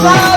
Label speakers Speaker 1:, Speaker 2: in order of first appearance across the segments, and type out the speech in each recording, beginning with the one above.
Speaker 1: fly.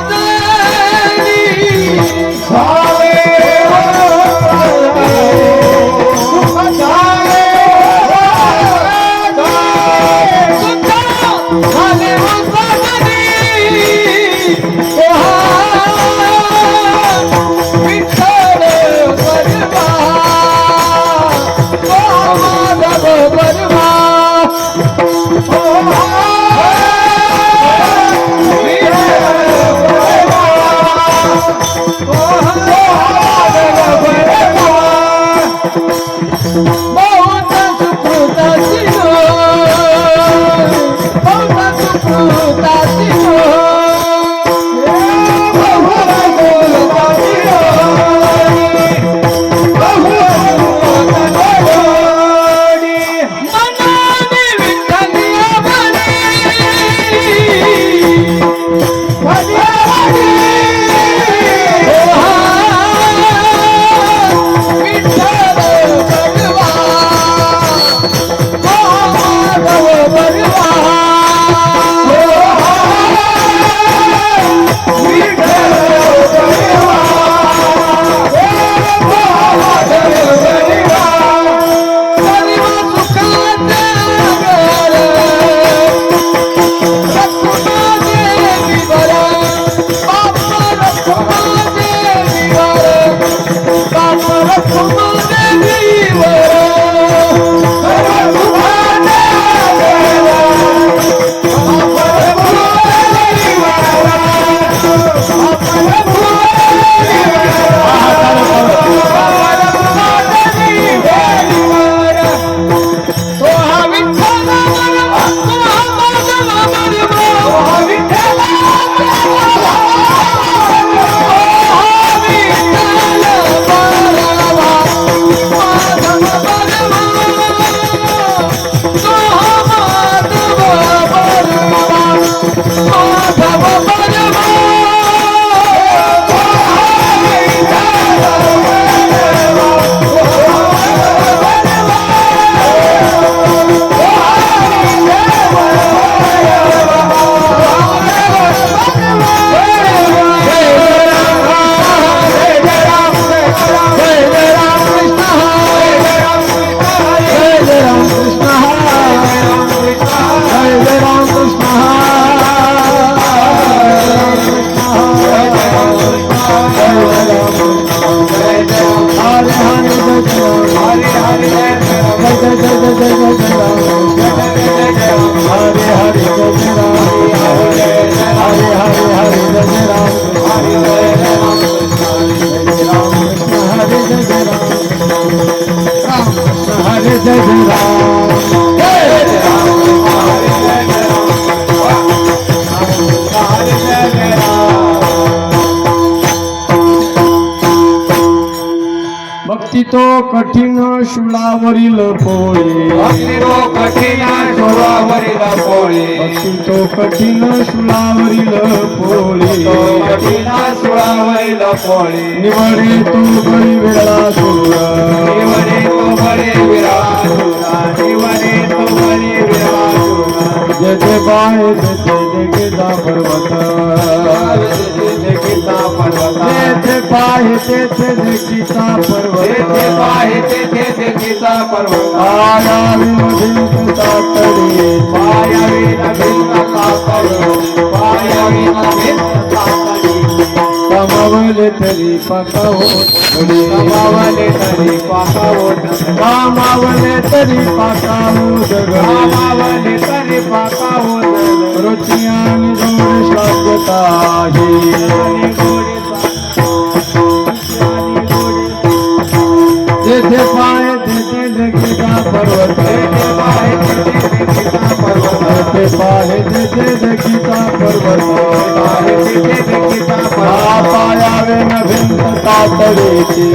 Speaker 1: तो कठीण शूळावरील पोळी.
Speaker 2: तो कठीण शोभावरील पोळी.
Speaker 1: भक्ती तो कठीण शूळावरील पोळी.
Speaker 2: कठीण सुळावरील पोळी.
Speaker 1: निवडे तो गळी वेळा सोडा.
Speaker 2: निवडे तो बळे विराजुरा निवडे तो बळे विराजुरा
Speaker 1: जेथे तेथे देखीचा पर्वत
Speaker 2: देखीचा
Speaker 1: तेथे
Speaker 2: पाहे तेथे देखीचा पर्वत
Speaker 1: आयावी मधील तातडी
Speaker 2: पायावी नभिन्न कातडी
Speaker 1: तरी पाकावत घडे
Speaker 2: कमावले तरी पाकावत
Speaker 1: कामावले तरी पाकावत घडे
Speaker 2: तरी पाकावत
Speaker 1: रुची आणि गोड श्राद्धता जेथे पाय तेथे देखीचा पर्वत
Speaker 2: রেখে